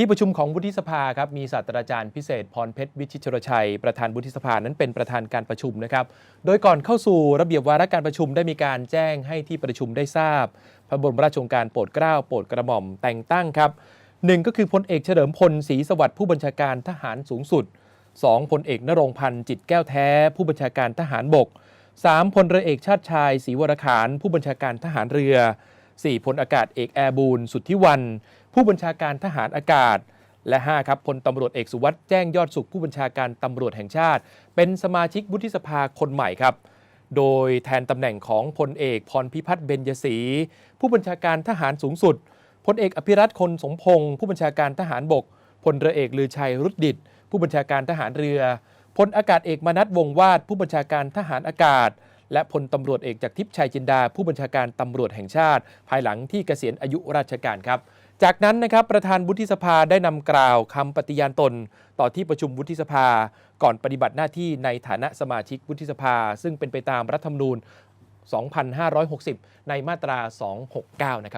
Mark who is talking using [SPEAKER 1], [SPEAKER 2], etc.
[SPEAKER 1] ที่ประชุมของวุฒิสภาครับมีศาสตราจารย์พิเศษพรเพชรวิชิตชรชัย ประธานวุฒิสภานั้นเป็นประธานการประชุมนะครับ โดยก่อนเข้าสู่ระเบียบวาระการประชุมได้มีการแจ้งให้ที่ประชุมได้ทราบ พระบรมราชโองการโปรดเกล้าโปรดกระหม่อมแต่งตั้งครับหนึ่งก็คือพลเอกเฉลิมพลศรีสวัสดิ์ผู้บัญชาการทหารสูงสุด 2. พลเอกนรงพันธ์จิตแก้วแท้ ผู้บัญชาการทหารบก 3. พลเรือเอกชาติชายศรีวรขานผู้บัญชาการทหารเรือ 4. พลอากาศเอกแอร์บูนสุทธิวัน ผู้บัญชาการทหารอากาศ และ 5 ครับพลตำรวจเอกสุวัสด์แจ้งยอดสุขผู้บัญชาการตำรวจแห่งชาติ เป็นสมาชิกวุฒิสภาคนใหม่ครับ โดยแทนตำแหน่งของพลเอกพรพิพัฒน์เบญยศรีผู้บัญชาการทหารสูงสุดพลเอกอภิรัตคนสมพงศ์ผู้บัญชาการทหารบกพลเรือเอกลือชัยรุดดิตผู้บัญชาการทหารเรือพลอากาศเอกมนัสวงวาดผู้บัญชาการทหารอากาศ และพลตำรวจเอกจากทิพย์ชัยจินดา ผู้บัญชาการตำรวจแห่งชาติ ภายหลังที่เกษียณอายุราชการครับ จากนั้นนะครับประธานวุฒิสภาได้นำกล่าวคำปฏิญาณตน ต่อที่ประชุมวุฒิสภา ก่อนปฏิบัติหน้าที่ในฐานะสมาชิกวุฒิสภา ซึ่งเป็นไปตามรัฐธรรมนูญ 2560 ในมาตรา 269 นะครับ